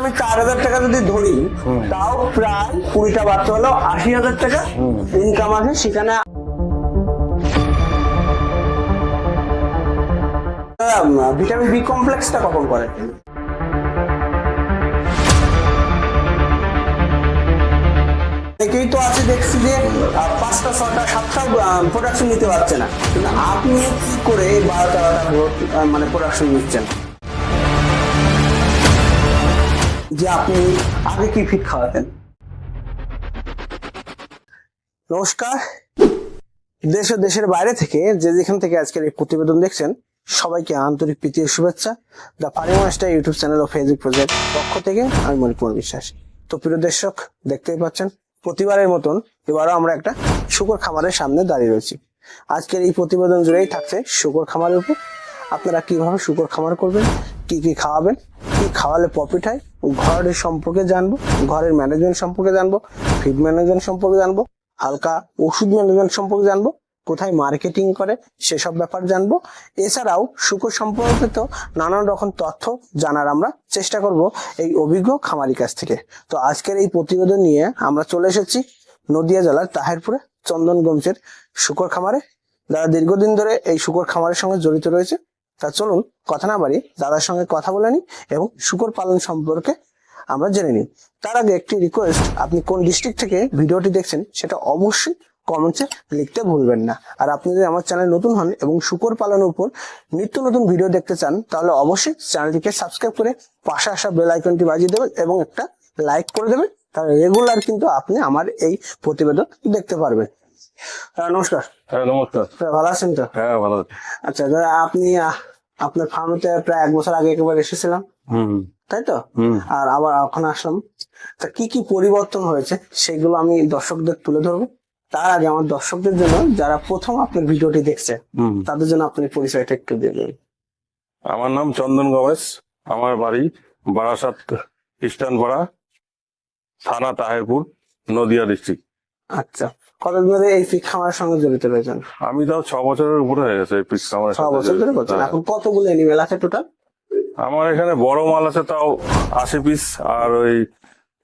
আমি চার হাজার টাকা যদি ধরি তাও প্রায় কুড়িটা বাচ্চা হলো আশি হাজার টাকা ইনকাম আছে সেখানে ভিটামিন বি কমপ্লেক্সটা কখন করে? অনেকেই তো আছে দেখছি যে পাঁচটা ছটা সাতটা প্রোডাকশন নিতে পারছে না। কিন্তু আপনি কি করে বারো তেরোটা মানে প্রোডাকশন নিচ্ছেন? যে আপনি আগে কি ফিট খাওয়াতেন? নমস্কার। দেশ ও দেশের বাইরে থেকে যে যেখান থেকে আজকের এই প্রতিবেদন দেখছেন, সবাইকে আন্তরিক প্রীতি ও শুভেচ্ছা। The funny master YouTube channel O Facebook project পক্ষ থেকে আমি মণিকুমার বিশ্বাস। তো প্রিয় দর্শক, দেখতেই পাচ্ছেন, প্রতিবারের মতন এবারও আমরা একটা শুকর খামারের সামনে দাঁড়িয়ে রয়েছি। আজকের এই প্রতিবেদন জুড়েই থাকছে শুকর খামারের উপর। আপনারা কীভাবে শুকর খামার করবেন কি কি খাওয়াবেন? কি খাওয়ালে প্রফিট হয়? ঘরের সম্পর্কে জানব, ঘরের ম্যানেজমেন্ট সম্পর্কে জানব ফিড ম্যানেজমেন্ট সম্পর্কে জানব, হালকা ওষুধ ম্যানেজমেন্ট সম্পর্কে জানব, কোথায় মার্কেটিং করে সেসব ব্যাপার জানব। এছাড়াও শুকর সম্পর্কিত নানান রকম তথ্য জানার আমরা চেষ্টা করব এই অভিজ্ঞ খামারি কাছ থেকে। তো আজকের এই প্রতিবেদন নিয়ে আমরা চলে এসেছি নদিয়া জেলার তাহেরপুরে চন্দনগঞ্জের শুকর খামারে। যারা দীর্ঘদিন ধরে এই শুকর খামারের সঙ্গে জড়িত রয়েছে তা চলুন কথা না বাড়ি দাদার সঙ্গে কথা বলে নিই এবং শুকর পালন সম্পর্কে আমরা জেনে নিই। তার আগে একটি রিকোয়েস্ট আপনি কোন ডিস্ট্রিক্ট থেকে ভিডিওটি দেখছেন সেটা অবশ্যই কমেন্টসে লিখতে ভুলবেন না। আর আপনি যদি আমার চ্যানেল নতুন হন এবং শুকর পালনের উপর নিত্য নতুন ভিডিও দেখতে চান, তাহলে অবশ্যই চ্যানেলটিকে সাবস্ক্রাইব করে পাশে আসা বেল আইকনটি বাজিয়ে দেবেন এবং একটা লাইক করে দেবেন। তাহলে রেগুলার কিন্তু আপনি আমার এই প্রতিবেদন দেখতে পারবেন। আহ, নমস্কার। হ্যাঁ নমস্কার। ভালো আছেন তো? হ্যাঁ ভালো আচ্ছা দাদা আপনি আপনার ফার্মেতে প্রায় এক বছর আগে একবার এসেছিলাম। তাই তো? আর আবার এখন আসলাম। তা কি কি পরিবর্তন হয়েছে সেগুলো আমি দর্শকদের তুলে ধরবো। তার আগে আমার দর্শকদের জন্য যারা প্রথম আপনার ভিডিওটি দেখছে তাদের জন্য আপনি পরিচয়টা একটু দিয়ে দেবেন আমার নাম চন্দন গমেশ। আমার বাড়ি বারাসাত খ্রিস্টান পাড়া থানা তাহেরপুর নদিয়া ডিস্ট্রিক্ট আচ্ছা। কতদিন ধরে এই পিক খামারের সঙ্গে জড়িত রয়েছেন? আমি তাও ছ বছরের উপরে হয়ে গেছে এই পিস আমার ছ বছর ধরে করছেন। এখন কতগুলো এনিমেল আছে টোটাল আমার এখানে বড় মাল আছে তাও আশি পিস আর ওই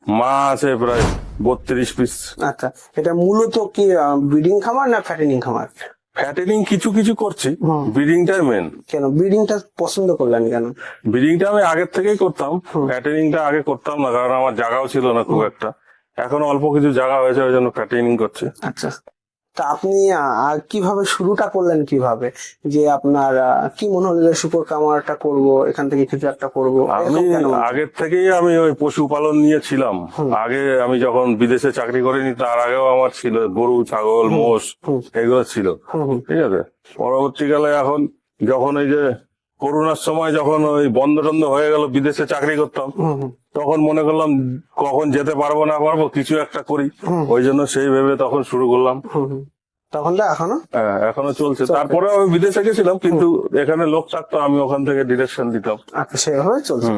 মা আছে প্রায় বত্রিশ পিস আচ্ছা এটা মূলত কি ব্রিডিং খামার না ফ্যাটেনিং খামার? ফ্যাটেনিং কিছু কিছু করছি ব্রিডিংটাই মেন কেন? ব্রিডিংটা পছন্দ করলেন কেন? ব্রিডিংটা আমি আগের থেকেই করতাম ফ্যাটেনিংটা আগে করতাম না কারণ আমার জায়গাও ছিল না খুব একটা। এখন অল্প কিছু জায়গা হয়েছে ওই জন্য ফ্যাটেনিং করছে। আচ্ছা। তা আপনি আর কীভাবে শুরুটা করলেন কীভাবে? যে আপনার কি মনে হলো যে শুকর কামারটা করব এখান থেকে কিছু একটা করব আমি আগের থেকেই আমি ওই পশুপালন নিয়ে ছিলাম। আগে আমি যখন বিদেশে চাকরি করিনি তার আগেও আমার ছিল গরু ছাগল মোষ এগুলো ছিল। ঠিক আছে? পরবর্তীকালে এখন যখন এই যে করোনার সময় যখন ওই বন্ধ টন্ধ হয়ে গেল বিদেশে চাকরি করতাম তখন মনে করলাম কখন যেতে পারব না পারব কিছু একটা করি। ওই জন্য সেই ভেবে তখন শুরু করলাম। তখন তো এখনও? হ্যাঁ, এখনও চলছে। তারপরে আমি বিদেশে গেছিলাম কিন্তু এখানে লোক থাকতো আমি ওখান থেকে ডিরেকশন দিতাম। আচ্ছা সেভাবে চলছে?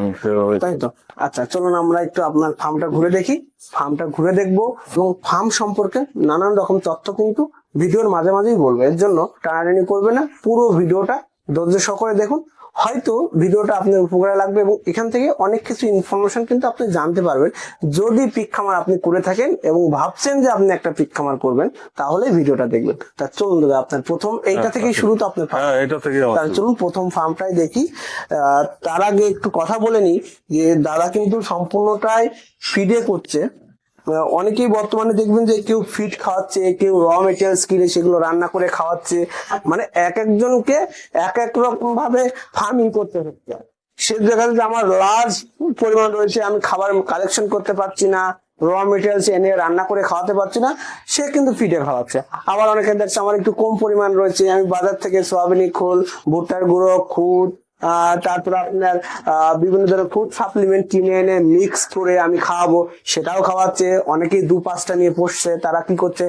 তাই তো? আচ্ছা চলুন আমরা একটু আপনার ফার্মটা ঘুরে দেখি। ফার্মটা ঘুরে দেখব এবং ফার্ম সম্পর্কে নানান রকম তথ্য কিন্তু ভিডিওর মাঝে মাঝেই বলব। এর জন্য টানাটানি করবে না পুরো ভিডিওটা ধৈর্য সহকারে দেখুন। হয়তো ভিডিওটা আপনার উপকারে লাগবে এবং এখান থেকে অনেক কিছু ইনফরমেশন কিন্তু আপনি জানতে পারবেন। যদি পিক খামার আপনি করে থাকেন এবং ভাবছেন যে আপনি একটা পিক খামার করবেন তাহলে ভিডিওটা দেখবেন। তা চলুন দাদা আপনার প্রথম এইটা থেকেই শুরু তো আপনার হ্যাঁ এটা থেকে তাহলে চলুন প্রথম ফার্মটাই দেখি। আহ, তার আগে একটু কথা বলে নিই যে দাদা কিন্তু সম্পূর্ণটাই ফিডে করছে। অনেকেই বর্তমানে দেখবেন যে কেউ ফিড খাওয়াচ্ছে, কেউ র মেটেরিয়ালস কিনে সেগুলো রান্না করে খাওয়াচ্ছে। মানে এক একজনকে এক এক রকম ভাবে ফার্মিং করতে হচ্ছে। সে যাচ্ছে আমার লার্জ পরিমাণ রয়েছে, আমি খাবার কালেকশন করতে পারছি না র মেটেরিয়ালস এনে রান্না করে খাওয়াতে পারছি না, সে কিন্তু ফিডে খাওয়াচ্ছে। আবার অনেকে দেখছে আমার একটু কম পরিমাণ রয়েছে, আমি বাজার থেকে সোয়াবিনি খোল, ভুট্টার গুঁড়ো, খুদ তারপর আপনার বিভিন্ন ধরনের ফুড সাপ্লিমেন্ট কিনে এনে মিক্স করে আমি খাওয়াবো, সেটাও খাওয়াচ্ছে। অনেকেই দু পাঁচটা নিয়ে পড়ছে তারা কি করছে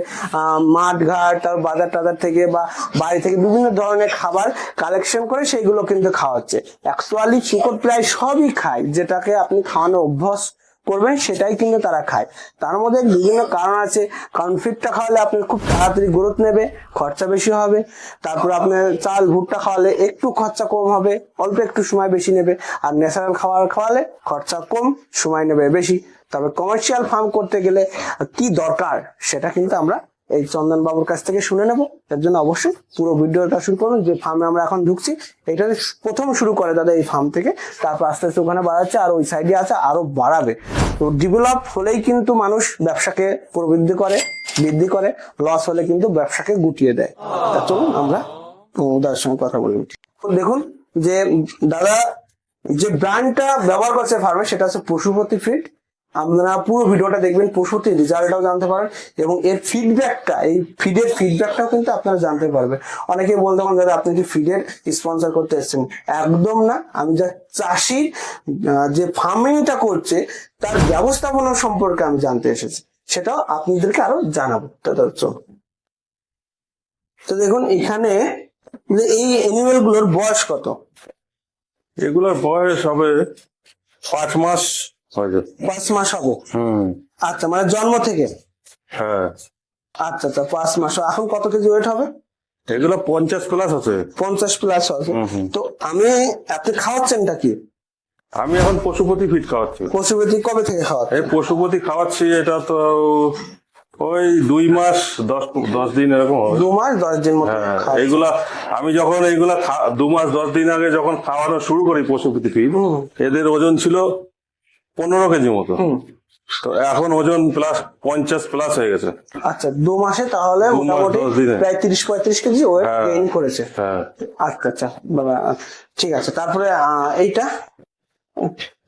মাঠ ঘাট তার বাজার টাজার থেকে বা বাড়ি থেকে বিভিন্ন ধরনের খাবার কালেকশন করে সেইগুলো কিন্তু খাওয়াচ্ছে। অ্যাকচুয়ালি শুকর প্রায় সবই খায়, যেটাকে আপনি খাওয়ানো অভ্যাস করবেন সেটাই কিন্তু তারা খায়। তার মধ্যে বিভিন্ন কারণ আছে। কারণ ফিটটা খাওয়ালে আপনার খুব তাড়াতাড়ি গ্রোথ নেবে, খরচা বেশি হবে। তারপর আপনার চাল, ভুট্টা খাওয়ালে একটু খরচা কম হবে, অল্প একটু সময় বেশি নেবে। আর ন্যাচারাল খাবার খাওয়ালে খরচা কম, সময় নেবে বেশি। তবে কমার্শিয়াল ফার্ম করতে গেলে কি দরকার, সেটা কিন্তু আমরা এই চন্দন বাবুর কাছ থেকে শুনে নেব। তার জন্য অবশ্যই পুরো ভিডিওটা শুরু করুন। যে ফার্মে আমরা এখন ঢুকছি এটা প্রথম শুরু করে দাদা এই ফার্ম থেকে। তারপর আস্তে আস্তে ওখানে বাড়াচ্ছে, আর ওই সাইডে আছে, আরও বাড়াবে। তো ডেভেলপ হলেই কিন্তু মানুষ ব্যবসাকে প্রবৃদ্ধি করে, বৃদ্ধি করে লস হলে কিন্তু ব্যবসাকে গুটিয়ে দেয়। তা চলুন আমরা দাদার সঙ্গে কথা বলি দেখুন যে দাদা যে ব্র্যান্ডটা ব্যবহার করছে ফার্মে সেটা হচ্ছে পশুপতি ফিড আপনারা পুরো ভিডিওটা দেখবেন, পশুতে রেজাল্টটাও জানতে পারেন এবং এর ফিডব্যাকটা এই ফিডের ফিডব্যাকটাও কিন্তু আপনারা জানতে পারবেন। অনেকে বলতে পারেন, দাদা, আপনি কি ফিডের স্পন্সর করতে এসেছেন, একদম না। আমি যা চাষি যে ফার্মিংটা করছে, তার ব্যবস্থাপনা সম্পর্কে আমি জানতে এসেছি। সেটাও আপনাদেরকে আরও জানাব। তো দেখুন, এখানে যে এই অ্যানিমেলগুলোর বয়স কত? এগুলোর বয়স হবে পাঁচ মাস পাঁচ মাস হবে। হুম। আচ্ছা মানে জন্ম থেকে? হ্যাঁ। আচ্ছা আচ্ছা পাঁচ মাস। এখন কত কেজি ওয়েট হবে? এগুলো পঞ্চাশ প্লাস আছে। পঞ্চাশ প্লাস হুম। তো আমি আপনি খাওয়াচ্ছেনটা কি? আমি এখন পশুপতি ফিট খাওয়াচ্ছি। পশুপতি কবে থেকে খাওয়াচ্ছেন? এই পশুপতি খাওয়াচ্ছি এটা তো ওই দুই মাস দশ দশ দিন এরকম দু মাস দশ দিন মতো হ্যাঁ এইগুলা আমি যখন এইগুলা দু মাস দশ দিন আগে যখন খাওয়ানো শুরু করি পশুপতি হুম। এদের ওজন ছিল পনেরো কেজি মতো। তো এখন ওজন প্লাস পঞ্চাশ প্লাস হয়ে গেছে। আচ্ছা দু মাসে তাহলে মোটামুটি প্রায় তিরিশ পঁয়ত্রিশ কেজি ওয়েট হ্যাঁ। গেইন করেছে। হ্যাঁ। আচ্ছা আচ্ছা বাবা ঠিক আছে। তারপরে এইটা?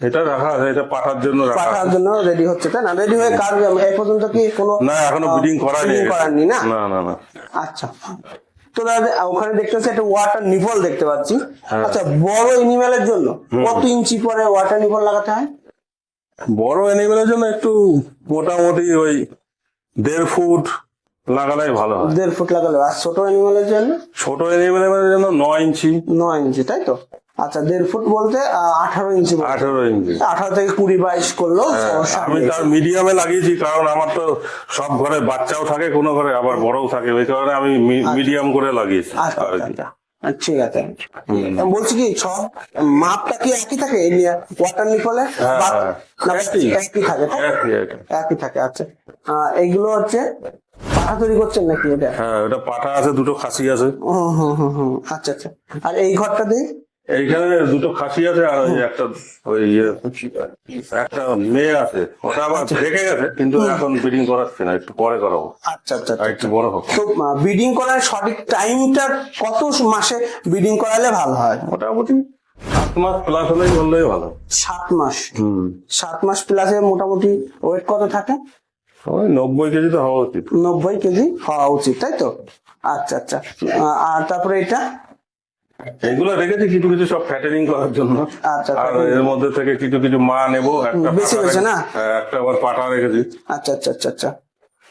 এটা রাখা আছে এটা পাঠার জন্য রাখা পাঠার জন্য রেডি হচ্ছে তাই না? রেডি হয়ে কার এই পর্যন্ত কি কোনো না এখনও ব্রিডিং breeding করাননি না? না না না। আচ্ছা। তো দাদা ওখানে দেখতে পাচ্ছি একটা ওয়াটার নিপল দেখতে পাচ্ছি। হ্যাঁ। আচ্ছা বড় এনিমেলের জন্য কত ইঞ্চি পরে ওয়াটার নিপল লাগাতে হয়? বড় অ্যানিমেলের জন্য একটু মোটামুটি ওই দেড় ফুট লাগালেই ভালো হয়। দেড় ফুট লাগালে আর ছোট এনিমেলের জন্য? ছোট অ্যানিমেলের জন্য নয় ইঞ্চি। নয় ইঞ্চি তাই তো? আচ্ছা দেড় ফুট বলতে আঠারো ইঞ্চি। আঠেরো ইঞ্চি। আঠারো থেকে কুড়ি বাইশ করল হ্যাঁ, আমি। তার মিডিয়ামে লাগিয়েছি কারণ আমার তো সব ঘরে বাচ্চাও থাকে কোনো ঘরে আবার বড়ও থাকে ওই কারণে আমি মিডিয়াম করে লাগিয়েছি। আচ্ছা ঠিক আছে। বলছি কি ছ মাপটা কি একই থাকে? ওয়াটার নিকলে হ্যাঁ, হ্যাঁ। একই। থাকে একই, থাকে আচ্ছা। আহ, এইগুলো হচ্ছে পাঠা তৈরি করছেন নাকি এটা? হ্যাঁ ওটা পাঠা আছে দুটো খাসি আছে। আচ্ছা আচ্ছা। আর এই ঘরটা দিয়ে? এইখানে দুটো খাসি আছে আর ওই একটা ওই ইয়ে, একটা মেয়ে আছে। ওটা আবার দেখে গেছে কিন্তু এখন ব্রিডিং করাচ্ছে না একটু পরে করাবো। আচ্ছা আচ্ছা একটু বড় হোক। তো ব্রিডিং করার সঠিক টাইমটা কত মাসে ব্রিডিং করালে ভালো হয়? মোটামুটি সাত মাস প্লাস হলেই বললেই ভালো। সাত মাস? হুম। সাত মাস প্লাসে মোটামুটি ওয়েট কত থাকে? ওই নব্বই কেজি তো হওয়া উচিত। নব্বই কেজি হওয়া উচিত তাই তো? আচ্ছা আচ্ছা। আর তারপরে এটা? এগুলো রেখেছি কিছু কিছু সব ফ্যাটারিং করার জন্য। আচ্ছা, আর এর মধ্যে থেকে কিছু কিছু মা নেব একটা বেছে পাঠা না? হ্যাঁ, একটা আবার পাঠা রেখেছি। আচ্ছা আচ্ছা আচ্ছা আচ্ছা।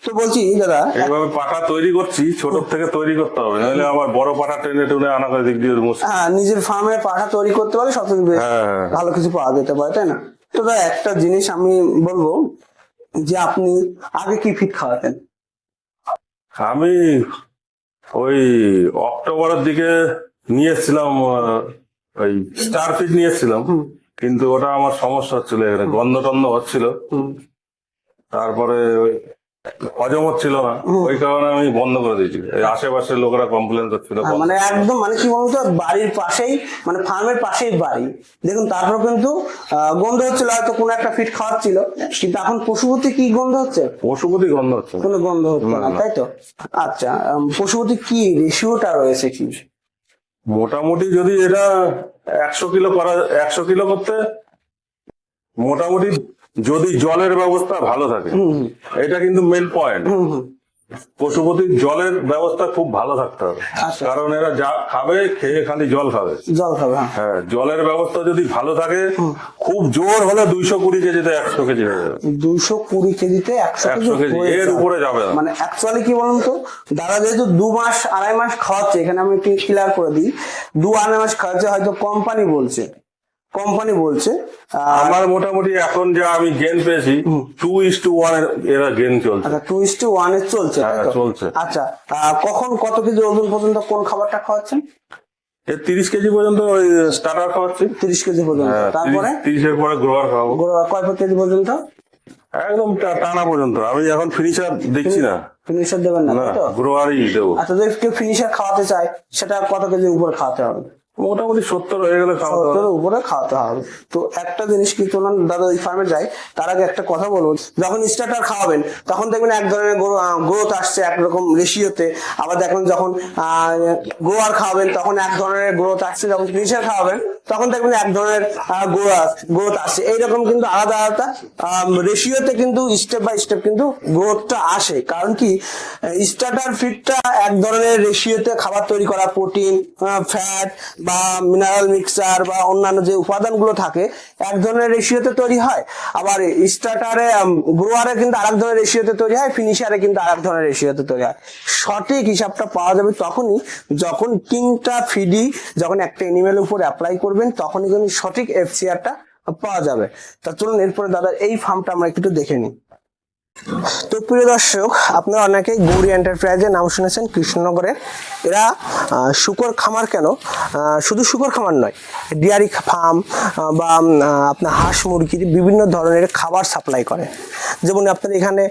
তো বলছি দাদা এইভাবে পাঠা তৈরি করছি ছোট থেকে তৈরি করতে হবে নাহলে আবার বড় পাঠা টেনে টুনে আনা করে দিক দিয়ে মুশকিল। হ্যাঁ নিজের ফার্মে পাঠা তৈরি করতে পারলে সব থেকে হ্যাঁ ভালো কিছু পাওয়া যেতে পারে তাই না? তো দাদা একটা জিনিস আমি বলব যে আপনি আগে কি ফিট খাওয়াতেন? আমি ওই অক্টোবরের দিকে নিয়ে এসেছিলাম ওই স্টার ফিট নিয়ে এসেছিলাম কিন্তু ওটা আমার সমস্যা হচ্ছিল এখানে গন্ধ টন্ধ হচ্ছিল তারপরে হজম হচ্ছিল না ওই কারণে আমি বন্ধ করে দিয়েছি। এই আশেপাশের লোকেরা কমপ্লেন করছিল হ্যাঁ, মানে একদম মানে কি বলতো বাড়ির পাশেই মানে ফার্মের পাশেই বাড়ি। দেখুন তারপর কিন্তু গন্ধ হচ্ছিল হয়তো কোনো একটা ফিট খাওয়াচ্ছিল কিন্তু এখন পশুপতি কি গন্ধ হচ্ছে? পশুপতি গন্ধ হচ্ছে। কোনো গন্ধ হচ্ছে না। তাই তো? আচ্ছা পশুপতি কি রেশিওটা রয়েছে কি? মোটামুটি যদি এটা একশো কিলো করা একশো কিলো করতে মোটামুটি যদি জলের ব্যবস্থা ভালো থাকে এটা কিন্তু মেন পয়েন্ট পশুপতির জলের ব্যবস্থা খুব ভালো থাকতে হবে। আচ্ছা। কারণ এরা যা খাবে খেয়ে খালি জল খাবে। জল খাবে হ্যাঁ। হ্যাঁ জলের ব্যবস্থা যদি ভালো থাকে খুব জোর হলে দুইশো কুড়ি কেজিতে একশো কেজি হয়ে যাবে। দুইশো কুড়ি কেজিতে একশো কেজি একশো কেজি এর উপরে যাবে মানে অ্যাকচুয়ালি কি বলুন তো দাদা যেহেতু দু মাস আড়াই মাস খাওয়াচ্ছে এখানে আমি একটু ক্লিয়ার করে দিই। দু আড়াই মাস খাওয়াচ্ছে হয়তো কোম্পানি বলছে। কোম্পানি বলছে আমার মোটামুটি এখন যা আমি গেন পেয়েছি টু ইস টু ওয়ান এরা গেন চলছে। আচ্ছা টু ইস টু ওয়ানের চলছে হ্যাঁ? চলছে। আচ্ছা কখন কত কেজি ওজন পর্যন্ত কোন খাবারটা খাওয়াচ্ছেন? তিরিশ কেজি পর্যন্ত ওই স্টার্টার খাওয়াচ্ছি। তিরিশ কেজি পর্যন্ত। হ্যাঁ, তারপরে? তিরিশ- তিরিশের পরে গ্রোয়ার খাওয়াবো। গো- কয় কেজি পর্যন্ত? একদম টানা পর্যন্ত। আমি এখন ফিনিশার দেখছি না। ফিনিশার দেবেন না গ্রোয়ারই দেবো। আচ্ছা যদি কেউ ফিনিশার খাওয়াতে চায় সেটা কত কেজির উপর খাওয়াতে হবে? খাওয়াবেন, তখন এক ধরনের গ্রোথ আসছে যখন খাওয়াবেন, তখন দেখবেন এক ধরনের গ্রোথ আসছে। এইরকম কিন্তু আলাদা আলাদা রেশিওতে কিন্তু স্টেপ বাই স্টেপ কিন্তু গ্রোথটা আসে। কারণ কি স্টার্টার ফিডটা এক ধরনের রেশিওতে খাবার তৈরি করা প্রোটিন ফ্যাট বা মিনারেল মিক্সচার বা অন্যান্য যে উপাদানগুলো থাকে, এক ধরনের রেশিওতে তৈরি হয়। আবার স্টার্টারে গ্রোয়ারে কিন্তু আরেক ধরনের রেশিওতে তৈরি হয় ফিনিশারে কিন্তু আরেক ধরনের রেশিওতে তৈরি হয়। সঠিক হিসাবটা পাওয়া যাবে তখনই যখন তিনটা ফিডি যখন একটা এনিমেলের উপর অ্যাপ্লাই করবেন, তখনই কিন্তু সঠিক এফসিআরটা পাওয়া যাবে। তা চলুন এরপরে দাদা এই ফার্মটা আমরা একটু দেখে নিই। তো প্রিয় দর্শক, আপনারা অনেকেই গৌরী এন্টারপ্রাইজের নাম শুনেছেন কৃষ্ণনগরে। এরা শুকর খামার কেন? শুধু শুকর খামার নয়, ডিয়ারি ফার্ম বা আপনার হাঁস মুরগির বিভিন্ন ধরনের খাবার সাপ্লাই করে। যেমন আপনার এখানে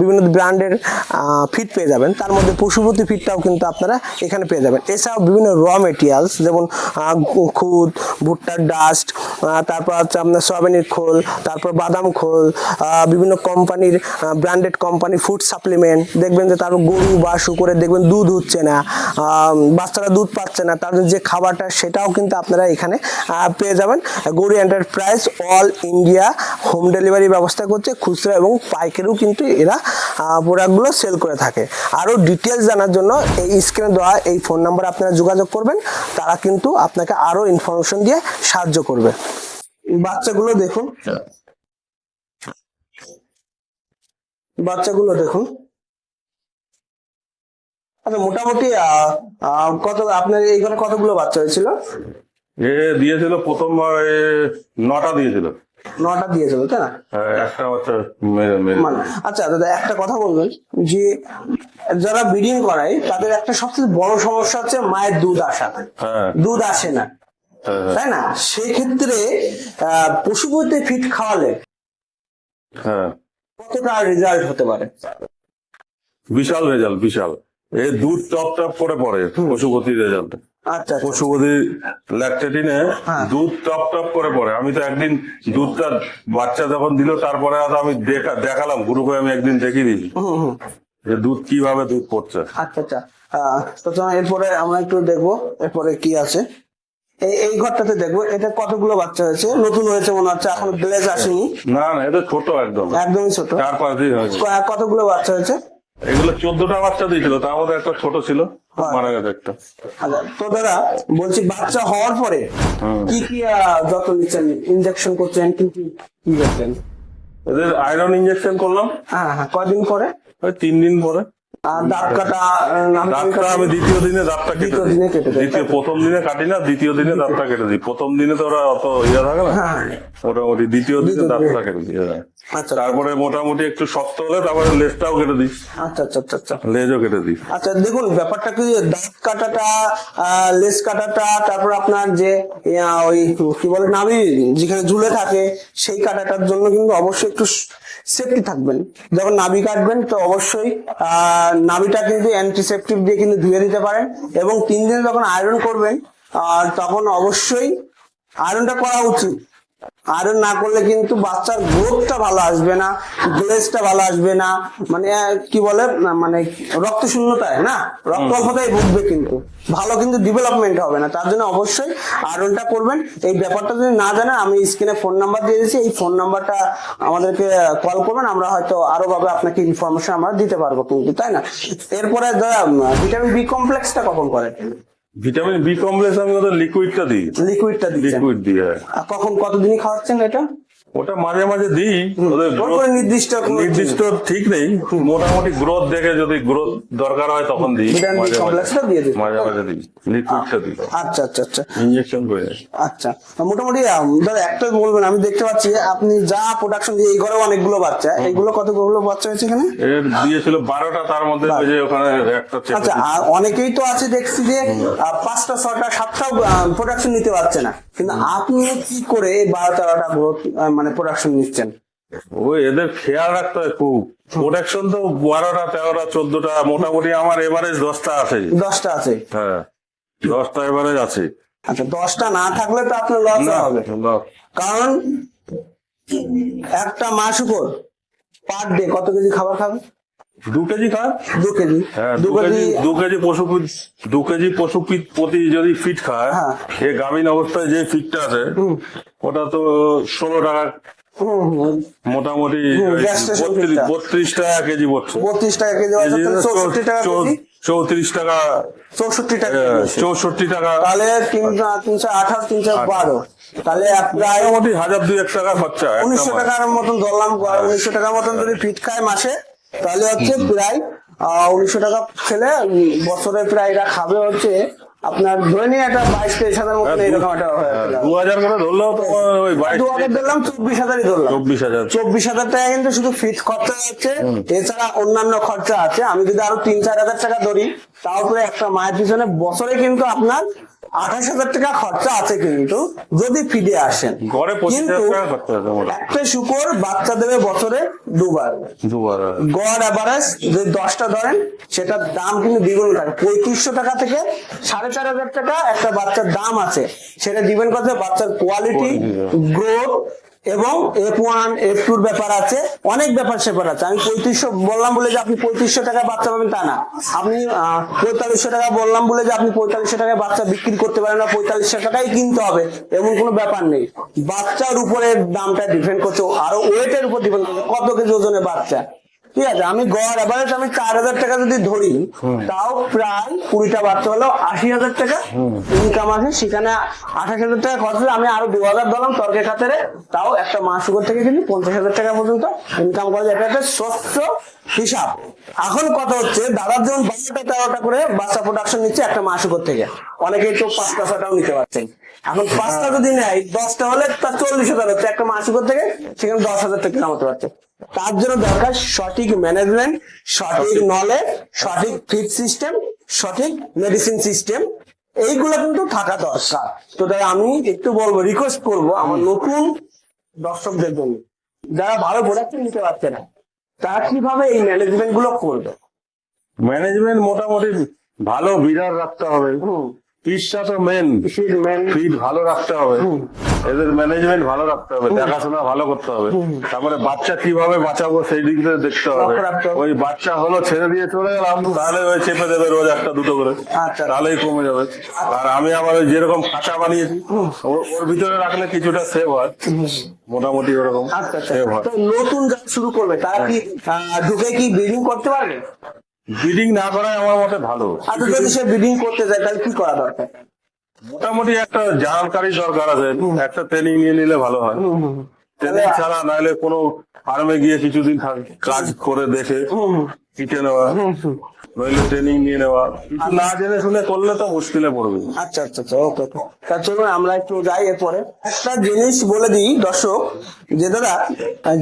বিভিন্ন ব্র্যান্ডের ফিড পেয়ে যাবেন। তার মধ্যে পশুপতি ফিডটাও কিন্তু আপনারা এখানে পেয়ে যাবেন। এছাড়াও বিভিন্ন র মেটেরিয়ালস যেমন খুদ, ভুট্টার ডাস্ট তারপর হচ্ছে আপনার সয়াবিনের খোল, তারপর বাদাম খোল বিভিন্ন কোম্পানির ব্র্যান্ডেড কোম্পানি ফুড সাপ্লিমেন্ট দেখবেন যে তার গরু বা শুকুরের দেখবেন দুধ হচ্ছে না বাচ্চারা দুধ পাচ্ছে না, তাদের যে খাবারটা সেটাও কিন্তু আপনারা এখানে পেয়ে যাবেন। গরু enterprise all India home delivery ব্যবস্থা করছে, খুচরা এবং পাইকারিও কিন্তু এরা প্রোডাক্টগুলো সেল করে থাকে। আরও ডিটেলস জানার জন্য এই স্ক্রিনে দেওয়া এই ফোন নাম্বারে আপনারা যোগাযোগ করবেন, তারা কিন্তু আপনাকে আরও ইনফরমেশন দিয়ে সাহায্য করবে। বাচ্চাগুলো দেখুন। বাচ্চাগুলো দেখুন। আচ্ছা মোটামুটি কত আপনার এইখানে কতগুলো বাচ্চা হয়েছিল? এ দিয়েছিল প্রথমবার নটা দিয়েছিল। নটা দিয়েছিল তাই না? হ্যাঁ, একটা বাচ্চা মানে আচ্ছা দাদা একটা কথা বলবেন যে যারা ব্রিডিং করায় তাদের একটা সবচেয়ে বড় সমস্যা হচ্ছে মায়ের দুধ আসা। হ্যাঁ। দুধ আসে না। হ্যাঁ, তাই না? সেক্ষেত্রে পশুপতি ফিট খাওয়ালে হ্যাঁ। কতটা রেজাল্ট হতে পারে। বিশাল রেজাল্ট বিশাল। এই দুধ টপ টপ করে পড়ে পশুপতি রেজাল্ট আচ্ছা ল্যাকটেটিনে। দুধ টপ টপ করে পড়ে। আমি তো একদিন দুধটা বাচ্চা যখন দিল তারপরে আমি দেখা দেখালাম গ্রুপে আমি একদিন দেখিয়ে দিয়েছি। যে দুধ কীভাবে দুধ পড়ছে। আচ্ছা আচ্ছা। আহ, এরপরে আমরা একটু দেখব এরপরে কি আছে। এই এই ঘরটাতে দেখব এটা কতগুলো বাচ্চা হয়েছে? নতুন হয়েছে মনে হচ্ছে এখন গ্লেজ আসেনি। না না এটা ছোট একদম। একদমই ছোট। চার পাঁচ দিন হয়েছে কতগুলো বাচ্চা হয়েছে? এগুলো চোদ্দটা বাচ্চা দিয়েছিল তার মধ্যে একটা ছোট ছিল হ্যাঁ। মারা গেছে একটা। আচ্ছা তো দাদা বলছি বাচ্চা হওয়ার পরে কি কি যত্ন নিচ্ছেন? ইনজেকশন করছেন কি কি কি করছেন? এদের আয়রন ইঞ্জেকশন করলাম। হ্যাঁ হ্যাঁ কয়দিন পরে? ওই তিন দিন পরে। নাম- দাঁতটা আমি দ্বিতীয় দিনে দাঁতটা কেটে দিই। দ্বিতীয় প্রথম দিনে কাটি না দ্বিতীয় দিনে দাঁতটা কেটে দিই। প্রথম দিনে তো ওরা অত ইয়ে থাকে না। হ্যাঁ। মোটামুটি দ্বিতীয় দিনে দাঁতটা কেটে দিই হ্যাঁ। আচ্ছা। তারপরে মোটামুটি একটু শক্ত হলে তারপরে লেজটাও কেটে দিই। আচ্ছা আচ্ছা আচ্ছা আচ্ছা। লেজও কেটে দিই। আচ্ছা দেখুন ব্যাপারটা কি দাঁত কাটাটা আহ, লেস কাটাটা তারপর আপনার যে ওই কি বলে নাভি যেখানে ঝুলে থাকে সেই কাটাটার জন্য কিন্তু অবশ্যই একটু সেফটি থাকবেন। যখন নাভি কাটবেন, তো অবশ্যই নাভিটা কিন্তু অ্যান্টিসেপটিভ দিয়ে কিন্তু ধুয়ে দিতে পারেন এবং তিন দিন যখন আয়রন করবেন আর তখন অবশ্যই আয়রনটা করা উচিত। আয়রন না করলে কিন্তু বাচ্চার গ্রোথটা ভালো আসবে না, গ্লেজটা ভালো আসবে না মানে কি বলে মানে রক্ত শূন্যতায় না? রক্ত অল্পতাই ভুগবে কিন্তু। ভালো কিন্তু ডেভেলপমেন্ট হবে না, তার জন্য অবশ্যই আয়রনটা করবেন। এই ব্যাপারটা যদি না জানেন, আমি স্ক্রিনে ফোন নাম্বার দিয়ে দিয়েছি, এই ফোন নাম্বারটা আমাদেরকে কল করবেন, আমরা হয়তো আরও ভাবে আপনাকে ইনফরমেশন আমরা দিতে পারব কিন্তু, তাই না? এরপরে ভিটামিন বি কমপ্লেক্সটা কখন করেন ভিটামিন বি কমপ্লেক্স আমি ওদের লিকুইডটা দিই। লিকুইডটা দিই লিকুইড দিই হ্যাঁ আর কখন কতদিনই খাওয়াচ্ছেন এটা? ওটা মাঝে মাঝে দিই। নির্দিষ্ট নির্দিষ্ট ঠিক নেই। মোটামুটি গ্রোথ দেখে যদি গ্রোথ দরকার হয় তখন দিই। মাঝে মাঝে। দিই। লিকুইডটা দিই। আচ্ছা আচ্ছা আচ্ছা ইঞ্জেকশন করে আচ্ছা। মোটামুটি দাদা একটা বলবেন আমি দেখতে পাচ্ছি আপনি যা প্রোডাকশন দিয়ে এই ঘরে অনেকগুলো বাচ্চা। এইগুলো কতগুলো বাচ্চা হয়েছে এখানে? এর দিয়েছিল বারোটা তার মধ্যে ওই যে ওখানে একটা আচ্ছা আর অনেকেই তো আছে দেখছি যে পাঁচটা ছটা সাতটা প্রোডাকশন নিতে পারছে না। কিন্তু আপনি কি করে বারো তেরোটা গ্রোথ মানে প্রোডাকশন নিচ্ছেন? ওই এদের খেয়াল রাখতে হয় খুব। প্রোটেকশন তো বারোটা তেরোটা চোদ্দটা মোটামুটি আমার এভারেজ দশটা আছে। দশটা আছে? হ্যাঁ দশটা এভারেজ আছে। আচ্ছা দশটা না থাকলে তো আপনার লস হবে। কারণ একটা মাস উপর পার ডে কত কেজি খাবার খাবে দু কেজি খায় দু কেজি। হ্যাঁ দু কেজি। দু কেজি পশু দু কেজি পশু প্রতি যদি ফিট খায় হ্যাঁ। এ গাভীন অবস্থায় যে ফিটটা আছে ওটা তো ষোলো টাকা। মোটামুটি। বত্রিশ টাকা কেজি পড়ছে। বত্রিশ টাকা কেজি চৌষট্টি টাকা চৌত্রিশ টাকা চৌষট্টি টাকা চৌষট্টি টাকা। তাহলে তিন তিনশো আঠাশ তিনশো বারো। তাহলে প্রায় মোটামুটি হাজার দুই এক টাকা খরচা উনিশশো। টাকার মতন ধরলাম উনিশশো টাকার মতন যদি ফিট খায় মাসে তাহলে হচ্ছে প্রায় উনিশশো টাকা খেলে বছরে প্রায় এরা খাবে হচ্ছে আপনার ধরে নিয়ে একটা বাইশ তেইশ হাজার মতো হ্যাঁ, এরকম একটা হয়ে হ্যাঁ। দু হাজার করে ধরলো ওই দু হাজার ধরলাম চব্বিশ হাজারই ধরলাম। চব্বিশ হাজার। চব্বিশ হাজার টাকা কিন্তু শুধু ফিট খরচা হচ্ছে। এছাড়া অন্যান্য খরচা আছে। আমি যদি আরও তিন চার হাজার টাকা ধরি তাও করে একটা মায়ের পিছনে বছরে কিন্তু আপনার আঠাশ হাজার টাকা খরচা আছে কিন্তু যদি ফিডে আসেন। গড়ে কিন্তু একটা শুকর বাচ্চা দেবে বছরে দুবার। দুবার গড় অ্যাভারেজ যদি দশটা ধরেন সেটার দাম কিন্তু দ্বিগুণ থাকে। পঁয়ত্রিশশো টাকা থেকে সাড়ে চার হাজার টাকা একটা বাচ্চার দাম আছে। সেটা ডিপেন্ড করছে বাচ্চার কোয়ালিটি গ্রোথ এবং এফ ওয়ান এফ টুর ব্যাপার আছে, অনেক ব্যাপার সেপার আছে। আমি পঁয়ত্রিশশো বললাম বলে যে আপনি পঁয়ত্রিশশো টাকা বাচ্চা পাবেন তা না। আপনি পঁয়তাল্লিশশো টাকা বললাম বলে যে আপনি পঁয়তাল্লিশশো টাকায় বাচ্চা বিক্রি করতে পারেন না, পঁয়তাল্লিশশো টাকাই কিনতে হবে। এমন কোনো ব্যাপার নেই। বাচ্চার উপরে দামটা ডিপেন্ড করছে, আরও ওয়েটের উপর ডিপেন্ড করছে। কত কেজি ওজনের বাচ্চা? ঠিক আছে আমি গড় এভারেজ আমি চার হাজার টাকা যদি ধরি তাও প্রায় কুড়িটা বাচ্চা হলো আশি হাজার টাকা। ইনকাম আছে সেখানে আঠাশ হাজার টাকা খরচ আমি আরও দু হাজার দিলাম তর্কের খাতারে তাও একটা মাস শুকর থেকে কিন্তু পঞ্চাশ হাজার টাকা পর্যন্ত ইনকাম করা যায়। এটা একটা স্বচ্ছ হিসাব। এখন কত হচ্ছে দাদার যেমন বারোটা তেরোটা করে বাচ্চা প্রোডাকশন নিচ্ছে একটা মাস শুকর থেকে। অনেকেই তো পাঁচটা ছটাও নিতে পারছেন। এখন পাঁচটা যদি নেয় দশটা হলে তার চল্লিশ হাজার হচ্ছে একটা মাস শুকর থেকে সেখানে দশ হাজার টাকা কামাতে পারছে। তার জন্য দরকার সঠিক ম্যানেজমেন্ট সঠিক নলেজ সঠিক ফিড সিস্টেম সঠিক মেডিসিন সিস্টেম এইগুলো কিন্তু থাকা দরকার। তো তাই আমি একটু বলব রিকোয়েস্ট করব আমার নতুন দর্শকদের জন্য। যারা ভালো প্রোডাক্ট নিতে পারছে না তারা কীভাবে এই ম্যানেজমেন্টগুলো করবে? ম্যানেজমেন্ট মোটামুটি ভালো বিরাট রাখতে হবে। হুম তো মেন ভালো রাখতে হবে। এদের ম্যানেজমেন্ট ভালো রাখতে হবে। দেখাশোনা ভালো করতে হবে। তারপরে বাচ্চা কীভাবে বাঁচাবো সেই দিক দিয়ে দেখতে হবে। ওই বাচ্চা হলো ছেড়ে দিয়ে চলে গেলাম তাহলে ওই চেপে দেবে রোজ একটা দুটো করে। আচ্ছা। তাহলেই কমে যাবে। আর আমি আবার ওই যেরকম খাঁচা বানিয়েছি ওর- ভিতরে রাখলে কিছুটা সেভ হয়। মোটামুটি ওরকম আচ্ছা আচ্ছা। সেভ হয়। নতুন যারা শুরু করবে তারা কি ঢুকে কি ব্রিডিং করতে পারবে? ব্রিডিং না করাই আমার মতে ভালো। আচ্ছা যদি সে ব্রিডিং করতে যায় তাহলে কি করা দরকার? মোটামুটি একটা জানকারি দরকার আছে একটা ট্রেনিং নিয়ে নিলে ভালো হয়। ট্রেনিং ছাড়া নাহলে কোনো ফার্মে গিয়ে কিছুদিন কাজ করে দেখে শিখে নেওয়া নইলে ট্রেনিং নিয়ে নেওয়া কিছু না জেনে শুনে করলে তো মুশকিলে পড়বে। আচ্ছা আচ্ছা আচ্ছা ওকে ওকে। তা চলুন আমরা একটু যাই এরপরে। একটা জিনিস বলে দিই দর্শক যে দাদা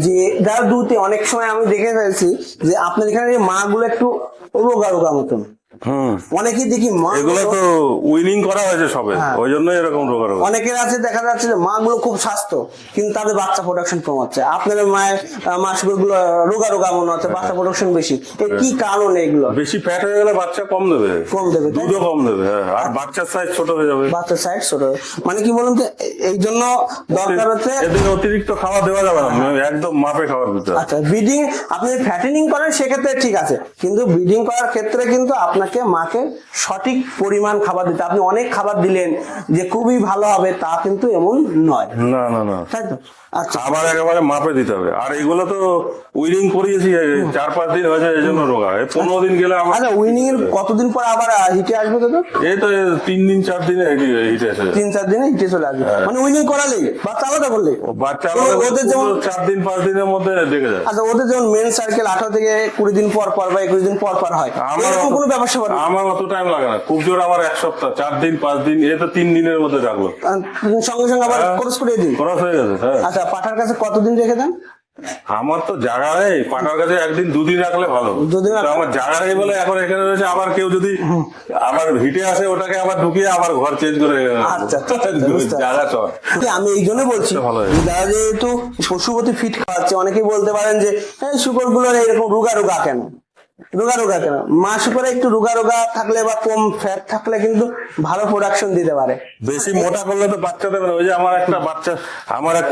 যে যারা দুধে অনেক সময় আমি দেখে ফেলছি যে আপনার এখানে যে মা গুলো একটু রোগা রোগা মতন হুম অনেকেই দেখি মা এগুলো তো উইনিং করা হয়েছে সবে। হ্যাঁ। ওই জন্যই এরকম রোগ রোগ অনেকের আছে দেখা যাচ্ছে যে মা গুলো খুব স্বাস্থ্য কিন্তু তাদের বাচ্চা প্রোডাকশন কম হচ্ছে। আপনার মায়েরগুলো রোগা রোগা মনে হচ্ছে বাচ্চা প্রোডাকশন বেশি। কি কারণ এগুলো? বেশি ফ্যাট হয়ে গেলে বাচ্চা কম দেবে। কম দেবে? দুধও কম দেবে হ্যাঁ। আর বাচ্চার সাইজ ছোট হয়ে যাবে। বাচ্চার সাইড ছোট মানে কি বলুন তো এই জন্য দরকার হচ্ছে অতিরিক্ত খাওয়া দেওয়া যাবে না। একদম মাপে খাবার দিতে হবে আচ্ছা ব্রিডিং আপনি ফ্যাটেনিং করেন সেক্ষেত্রে ঠিক আছে। কিন্তু ব্রিডিং করার ক্ষেত্রে কিন্তু আপনাকে মাকে সঠিক পরিমাণ খাবার দিতে আপনি অনেক খাবার দিলেন যে খুবই ভালো হবে তা কিন্তু এমন নয়। না না না। তাই তো? আচ্ছা একেবারে মাপে দিতে হবে। আর এগুলো তো উইনিং করিয়েছি চার পাঁচ দিন হয়েছে এই জন্য রোগা। পনেরো দিন গেলে আমার আচ্ছা উইনিং এর কতদিন পর আবার হিটে আসবে তো এই তো তিন দিন চার দিনে হিটে তিন চার দিনে হিটে চলে আসবে। মানে উইনিং করালেই বাচ্চা আলাদা করলে বাচ্চা ওদের যেমন- চার দিন পাঁচ দিনের মধ্যে দেখে যায় আচ্ছা ওদের যেমন মেন সার্কেল আঠারো থেকে কুড়ি দিন পর পর বা একুশ দিন পর পর হয় আমার কোনো ব্যবসা আমার অত টাইম লাগে না। খুব জোর আমার এক সপ্তাহ চার দিন পাঁচ দিন এ তো তিন দিনের মধ্যে রাখল সঙ্গে সঙ্গে আবার হ্যাঁ। খরচ করে দিন খরচ হয়ে গেছে হ্যাঁ। আচ্ছা পাঠার কাছে কতদিন রেখে দেন? আমার তো জায়গা নেই পাটার কাছে একদিন দুদিন রাখলে ভালো। দুদিন আমার জায়গা নেই বলে এখন এখানে রয়েছে আবার কেউ যদি আবার হিটে আসে ওটাকে আবার ঢুকিয়ে আবার ঘর চেঞ্জ করে আচ্ছা, আচ্ছা। জায়গা চল। আমি এই জন্য বলছি হয়। যারা যেহেতু পশুপতি ফিট খাওয়াচ্ছে অনেকেই বলতে পারেন যে এই শুকরগুলোর এরকম রুগা রুগা কেন? রোগা রুগা কেন? মা শুকরে একটু রোগা রোগা থাকলে বা কম ফ্যাট থাকলে কিন্তু ভালো প্রোডাকশন দিতে পারে। বেশি মোটা করলে তো বাচ্চা দেবে ওই যে আমার একটা বাচ্চা আমার